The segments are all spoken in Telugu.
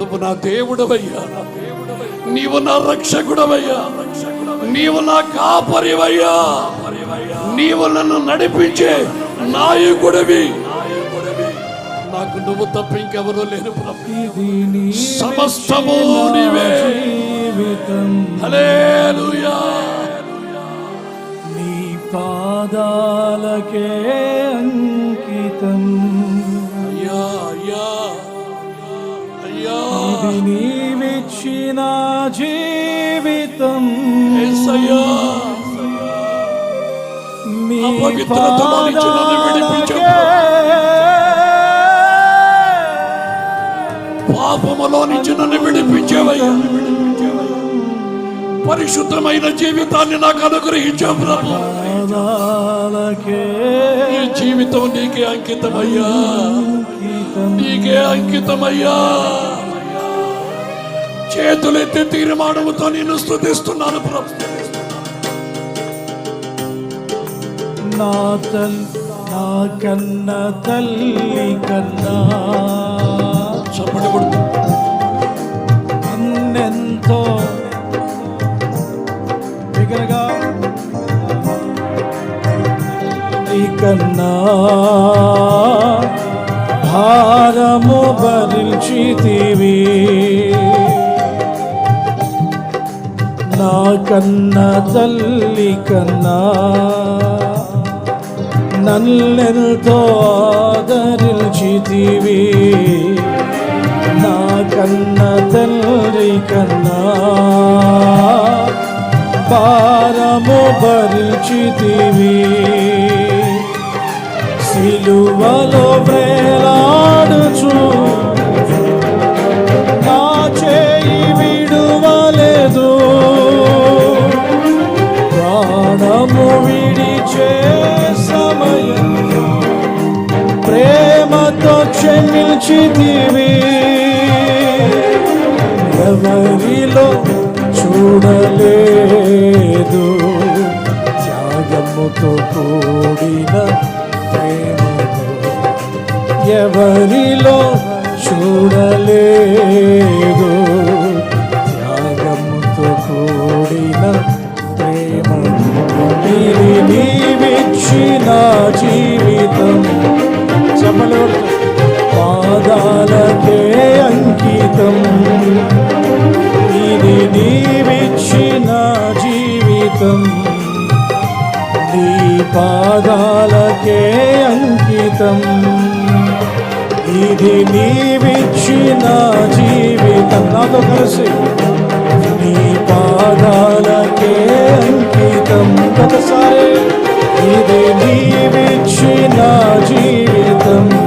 నువ్వు నా దేవుడవయ్యా. నీవు నా రక్షకుడవయ్యా. నీవు నా కాపరివయ్యా. నీవు నన్ను నడిపించే నాయకుడివి. నాకు నువ్వు తప్ప ఇంకెవరూ లేరు సమస్తము నీవే. నీ పాదాలకే అంకితం. ఇది నీవిచ్చిన జీవితం. విడిపించు. పాపములో నుంచి నన్ను విడిపించేవయ్యా. పరిశుద్ధమైన జీవితాన్ని నాకు అనుగ్రహించావు ప్రభు. ఈ జీవితం నీకే అంకితమయ్యా. అంకితం. నీకే అంకితమయ్యా. చేతులెత్తి తీర్మానముతో నేను స్తుతిస్తున్నాను ప్రభు. నా తల్ నా కన్న తల్లి కన్నా చప్పటి కొడుతూ. అన్నెంతో తల్లి కన్నా భారము భరించితివి. నా కన్న తల్లి కన్నా. నన్నెంతో ఆదరించితివి. నా కన్న తల్లి కన్నా. పారము భరించితివి. సిలువలో వేలాడుచు క్షమించితివి. ఎవరిలో చూడలేదు. త్యాగముతో కూడిన ప్రేమను ఎవరిలో చూడలేదు. అంకితం నీ పాదాలకే అంకితం. ఇది నీవిచ్చిన జీవితం. నాతో కలిసి నీ పాదాలకే అంకితం. గతసారి ఇది నీవిచ్చిన జీవితం.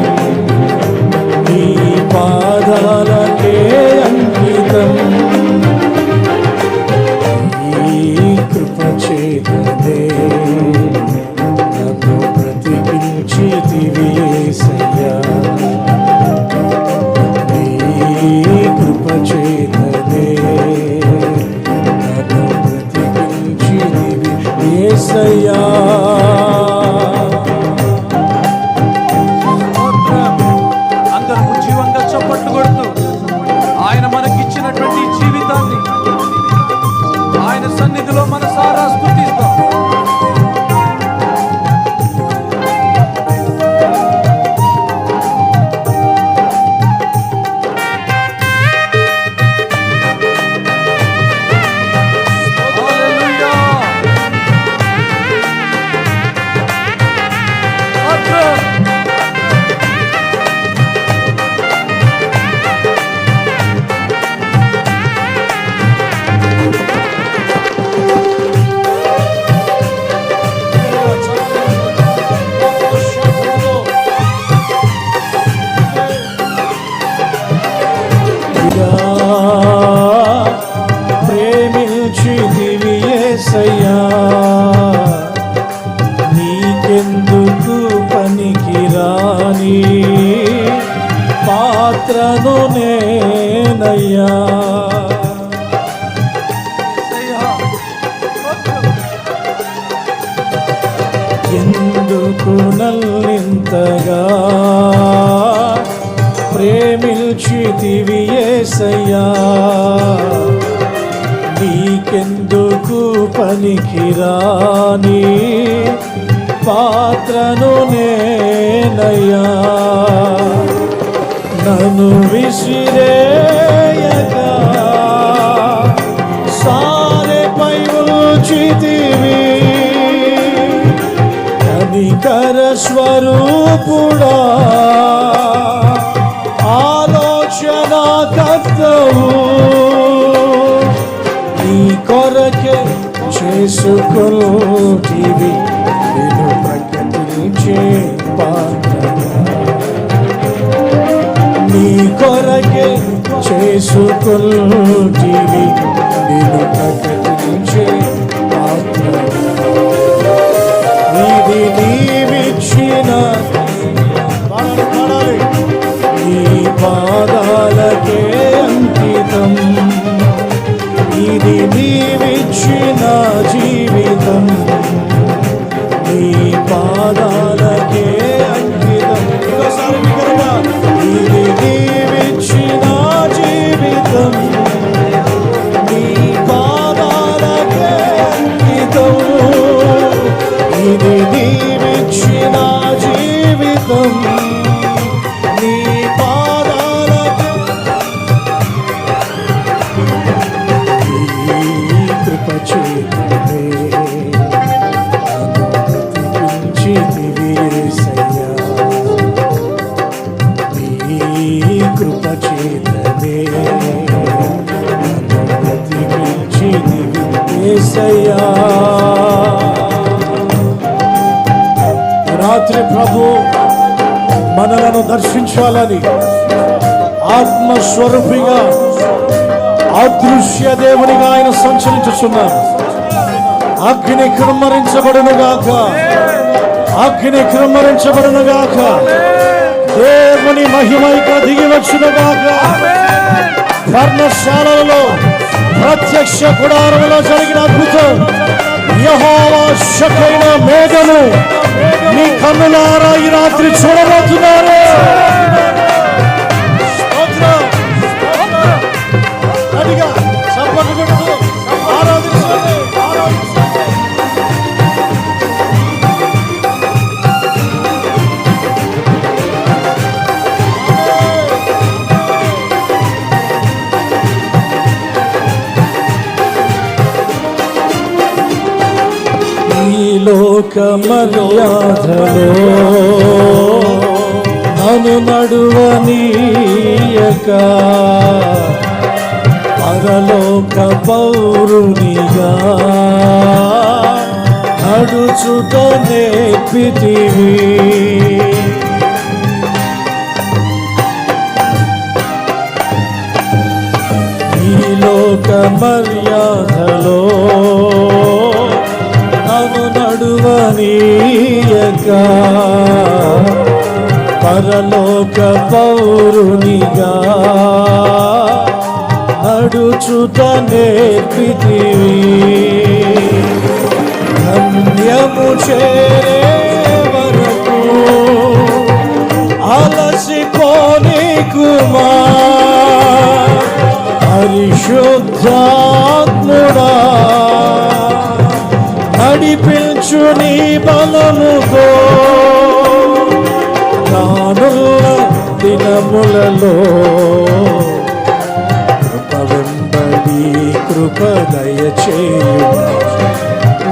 మనకిచ్చినటువంటి ఈ జీవితాన్ని పాత్రను నేనయ్యా. ఎందుకు నల్లింతగా? ఏసయ్యా. నీకెందుకు పనికిరాని పాత్రను నేనయ్యా. నన్ను విసిరేయగా సారెపై ఉంచితివి కనికర స్వరూపుడా. ఆలోచన కర్తవు నీ కొరకే చేసుకుంటివి నేను ప్రకటించే పాత్రగా కొరకే చేసుకుంటివి నేను ప్రకటించే ఇది నీవిచ్చిన పాడాలి, నీ పాదాలకే అంకితం. ఇది నీవిచ్చిన జీవితం. నీ పాదాల దర్శించాలని ఆత్మస్వరూపిగా అదృశ్య దేవునిగా ఆయన సంచరించుచున్నారు అగ్ని క్రమరించబడునుగాక. అగ్ని క్రమరించబడునుగాక. దేవుని మహిమైక దిగి వచ్చును పర్ణశాలలో ప్రత్యక్ష గుడారంలో జరిగిన అద్భుతం. యెహోవా శకైన మేఘము. మీ కన్నులారా ఈ రాత్రి చూడబోతున్నారు. గట్టిగా చప్పట్లు ఆరాధించండి, ఆరాధించండి. లోక మర్యాదలో నన్ను నడువనీయక పౌరునిగా నడుచుట నేర్పితివి ఈ లోక మర్యాదలో నను నడువనీయక. పరలోక పౌరునిగా నడుచుట నేర్పితివి. ధన్యము చేరే వరకు అలసిపోని కుమా పరిశుద్ధాత్ముడా నడిపించు నీ బలముతో. దినములలో వెంబడి కృప దయచేయు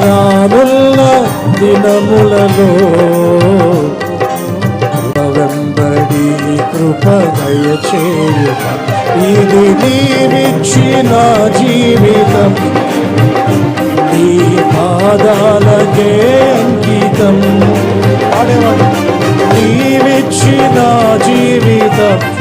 రానున్న దినములలో వెంబడి కృప దయచేయు ఇది నీవిచ్చిన జీవితం. నీ పాదాలకే అంకితం. పాడేవాడు నీవిచ్చిన జీవితం.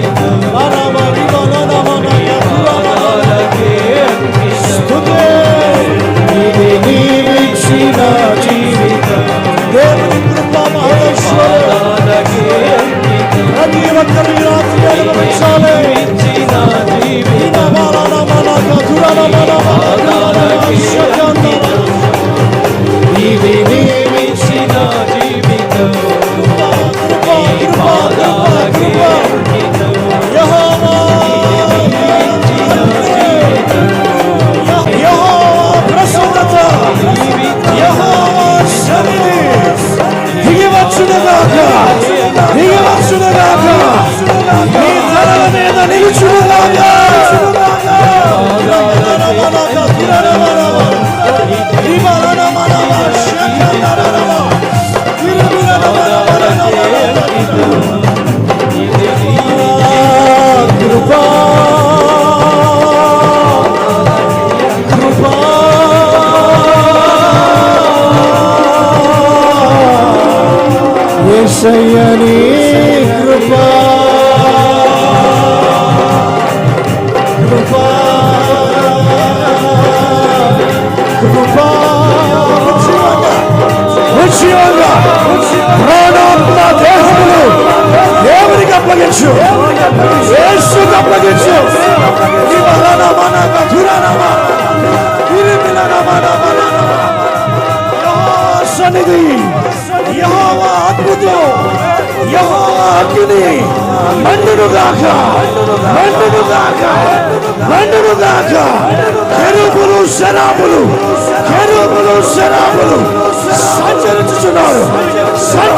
ఏసయ్యని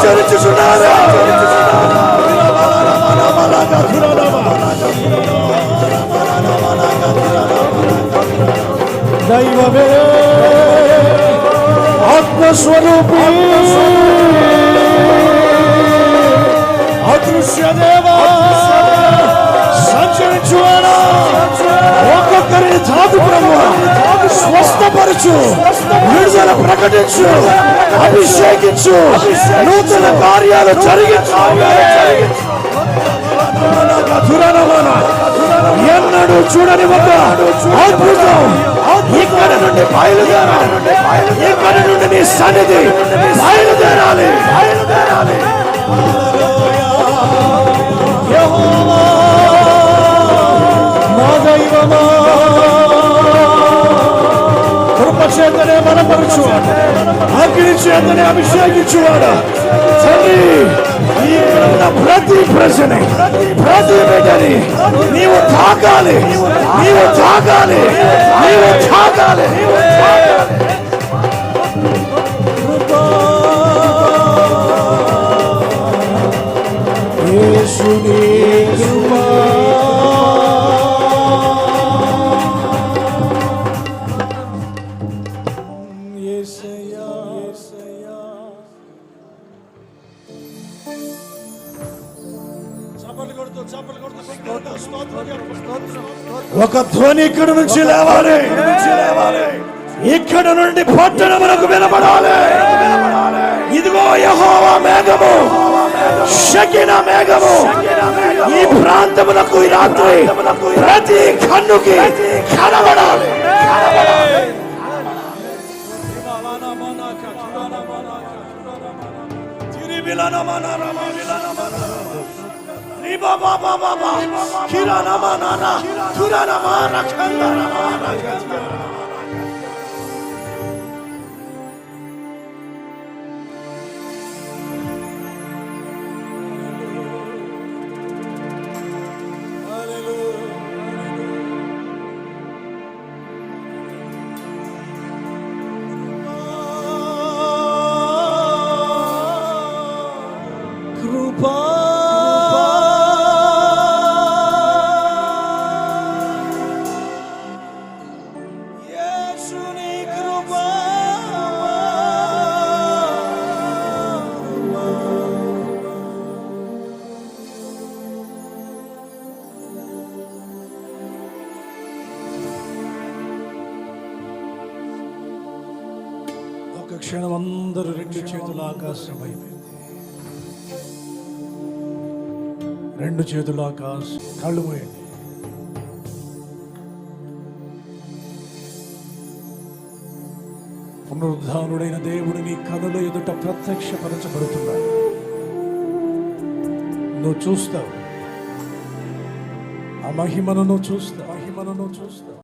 సంచరించుచున్నారు దైవమే. ఆత్మస్వరూపి. అదృశ్యదే ఒక్కొక్కరిని తాకు ప్రభు స్వస్థపరచు విడుదల ప్రకటించు అభిషేకించు నూతన కార్యాలు జరిగించు మధురనమన ఎన్నడూ చూడని ఒక అద్భుతం. ఇక్కడ నుండి బయలుదేరాలి. ఇక్కడ నుండి నీ సన్నిధి బయలుదేరాలి. బయలుదేరాలి మా దైవమా కృప చేతనే బలపరచువాడు అగ్ని చేతనే అభిషేకించువాడు తండ్రి ఇక్కడ ఉన్న ప్రతి ప్రజని ప్రతి బిడ్డని నీవు తాకాలి నీవు తాకాలి నీవు తాకాలి యేసుని ఒక ధ్వని ఇక్కడ నుంచి లేవాలి. ఇక్కడ నుండి పట్టణమునకు వినబడాలి ఇదిగో యెహోవా మేఘము. షకిన మేఘము. ఈ ప్రాంతమునకు ఈ రాత్రి ప్రతి కన్నుకి కనబడాలి. riba baba baba kirana manana turana manakandana manakandana ఒక క్షణం అందరూ రెండు చేతుల ఆకాశం అయిపోయింది రెండు చేతుల ఆకాశం కళ్ళు మూయండి. పునరుద్ధానుడైన దేవుడు నీ కనుల ఎదుట ప్రత్యక్షపరచబడుతున్నాడు. నువ్వు చూస్తావు. ఆ మహిమను నువ్వు చూస్తావు. మహిమను నువ్వు చూస్తావు.